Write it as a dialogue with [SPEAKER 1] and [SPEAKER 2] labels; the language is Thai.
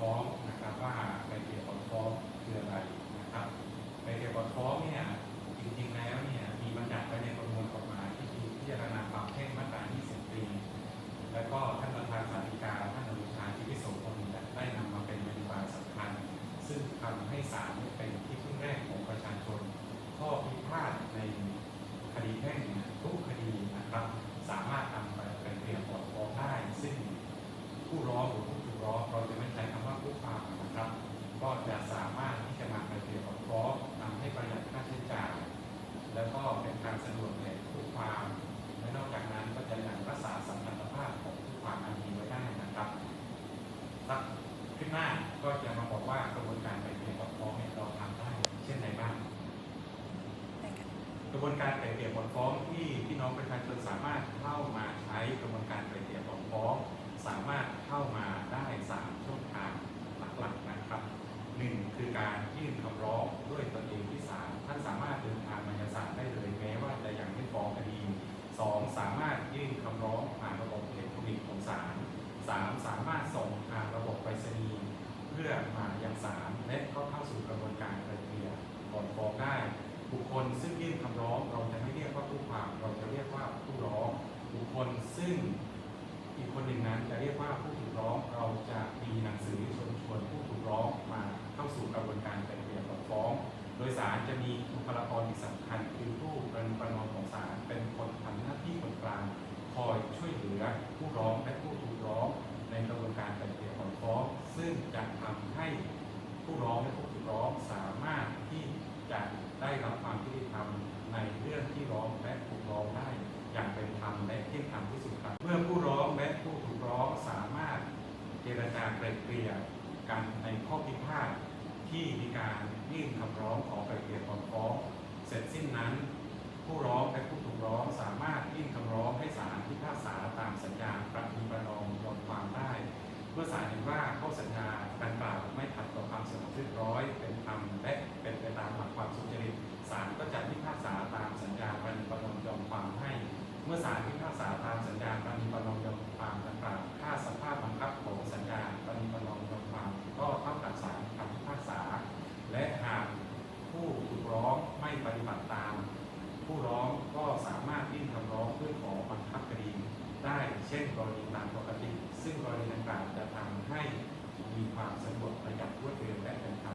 [SPEAKER 1] ฟ้องนะครับว่าไปเกี่ยวกับฟ้องคืออะไรนะครับไปเกี่ยวกับฟ้องเนี่ยจริงๆแล้วเนี่ยมีบัญญัติไว้ในประมวลกฎหมายที่พิจารณาความแพ่งมาตรา20ปีแล้วก็ท่านประธานสาธิกาท่านอนุชาที่พิสงฆ์คนได้นำมาเป็นบรรบายสำคัญ ซึ่งทำให้ศาลเป็นที่พึ่งแรกของประชาชนข้อพิพาทในคดีแพ่ง ขึ้นหน้าก็จะมาบอกว่ากระบวนการไกลเกลี่ยถอนฟ้องเนี่ยเราทำได้เช่นไรบ้างกระบวนการไกล่เกลี่ยถอนฟ้องที่พี่น้องประชาชนสามารถเข้ามาใช้กระบวนการไกล่เกลี่ยถอนฟ้อง สามารถเข้ามาได้สามช่องทางหลักๆนะครับหนึ่งคือการยื่นคำร้องด้วยตนเองที่ศาลท่านสามารถเดินทางมายังศาลได้เลย เพื่อมายังศาลและก็เข้าสู่กระบวนการไกล่เกลี่ยถอนฟ้องได้ บุคคลซึ่งยื่นคำร้องเราจะไม่เรียกว่าผู้ความเราจะเรียกว่าผู้ร้อง บุคคลซึ่งอีกคนหนึ่งนั้นจะเรียกว่าผู้ถูกร้องเราจะมีหนังสือชิญชวนผู้ถูกร้องมาเข้าสู่กระบวนการไกล่เกลี่ยถอนฟ้อง โดยศาลจะมีบุคลากรอีกสำคัญคือผู้ประนประนอมของศาลเป็นคนทำหน้าที่คนกลาง เหลือผู้ร้องและผู้ถูกร้องในกระบวนการไกล่เกลี่ยถอนฟ้องซึ่งจะทำให้ผู้ร้องและผู้ถูกร้องสามารถที่จะได้รับความยุติธรรมในเรื่องที่ร้องและถูกร้องได้ อย่างเป็นธรรมและเที่ยงธรรมที่สุดครับ เมื่อผู้ร้องและผู้ถูกร้องสามารถเจรจาไกล่เกลี่ยกันในข้อพิพาทที่มีการยื่นคำร้องขอไกล่เกลี่ยถอนฟ้อง เสร็จสิ้นนั้น ผู้ร้องและผู้ถูกร้อง เมื่อศาลเห็นว่าข้อสัญญาดังกล่าวไม่ขัดต่อความสงบเรียบร้อย เป็นธรรมและเป็นไปตามหลักความสุจริตศาลก็จะพิพากษาตามสัญญาปฏิบัติยอมความให้ เมื่อศาลพิพากษาตามสัญญาปฏิบัติยอมความดังกล่าวถ้าสภาพบังคับของสัญญาปฏิบัติยอมความก็เท่ากับศาลคำพิพากษา และหากผู้ถูกร้องไม่ปฏิบัติตาม ผู้ร้องก็สามารถยื่นคำร้องเพื่อขอ ได้เช่นกรณีตามปกติ ซึ่งกรณีดังกล่าวจะทำให้มีความสะดวกประหยัดรวดเร็วและเป็นธรรม